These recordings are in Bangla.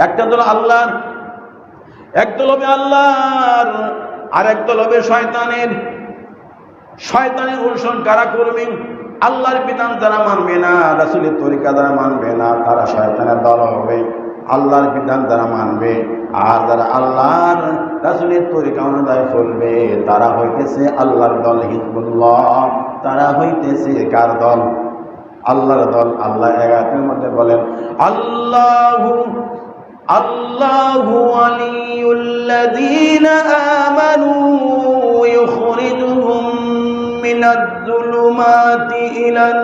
একটা দল আল্লাহর একদল হবে আল্লাহর আর একদল হবে শয়তানের। শয়তানের অনুসরণ কারা করবে? আল্লাহর বিধান যারা মানবে না, রাসুলের তরিকা যারা মানবে না, তারা শয়তানের দল হবে। আল্লাহর বিধান যারা মানবে, আর যারা আল্লাহর, রাসুলের তরিকা অনুযায়ী চলবে, তারা হইতেছে আল্লাহর দল হিজবুল্লাহ। তারা হইতেছে কার দল? আল্লাহর দল আল্লাহ এগাতের মধ্যে বলেন, আল্লাহ আল্লাহু আলিউল্লাযীনা আমানু ইউখরিজুহুম মিনাদ যুলুমাতি ইলান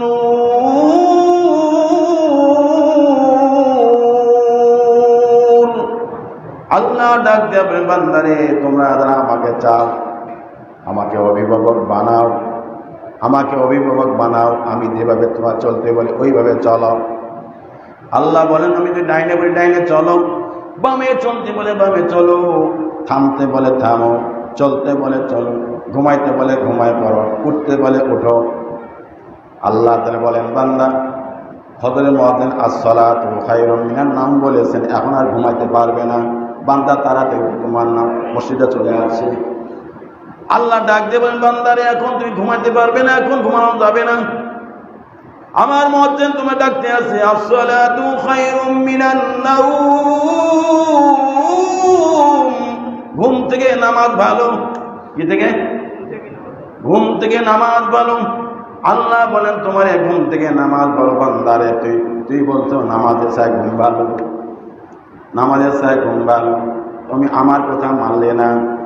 নূর। আল্লাহ ডাক দেবে বান্দারে, তোমরা যারা আমাকে চাও, আমাকে অভিভাবক বানাও, আমাকে অভিভাবক বানাও, আমি যেভাবে তোমার চলতে বলি, ওইভাবে চলো। আল্লাহ বলেন, আমি যদি ডাইনে বলি, ডাইনে চলো। বামে চলতে বলে, বামে চলো। থামতে বলে, থামো। চলতে বলে, চলো। ঘুমাইতে বলে, ঘুমায় পড়ো। উঠতে বলে, উঠো। আল্লাহ তাহলে বলেন, বান্দা, হজরে মহাদিন আসলাত মিনার নাম বলেছেন, এখন আর ঘুমাইতে পারবে না। বান্দা, তাড়াতাড়ি তোমার নাম মসজিদে চলে আসে আল্লাহ ডাক দেবেন বান্দারে এখন তুমি ঘুমাইতে পারবে না, এখন ঘুমানো যাবে না। আমার মজ্জেন তোমার ডাকতে আছে, আসসালাতু খায়রুম মিনান নাউম ঘুম থেকে নামাজ ভালো? কি থেকে? ঘুম থেকে নামাজ ভালো? আল্লাহ বলেন, তোমার ঘুম থেকে নামাজ ভালো বান্দারে তুই তুই বলছো নামাজের চাই ঘুম ভালো? নামাজের চাই ঘুম ভালো? তুমি আমার কথা মানলে না?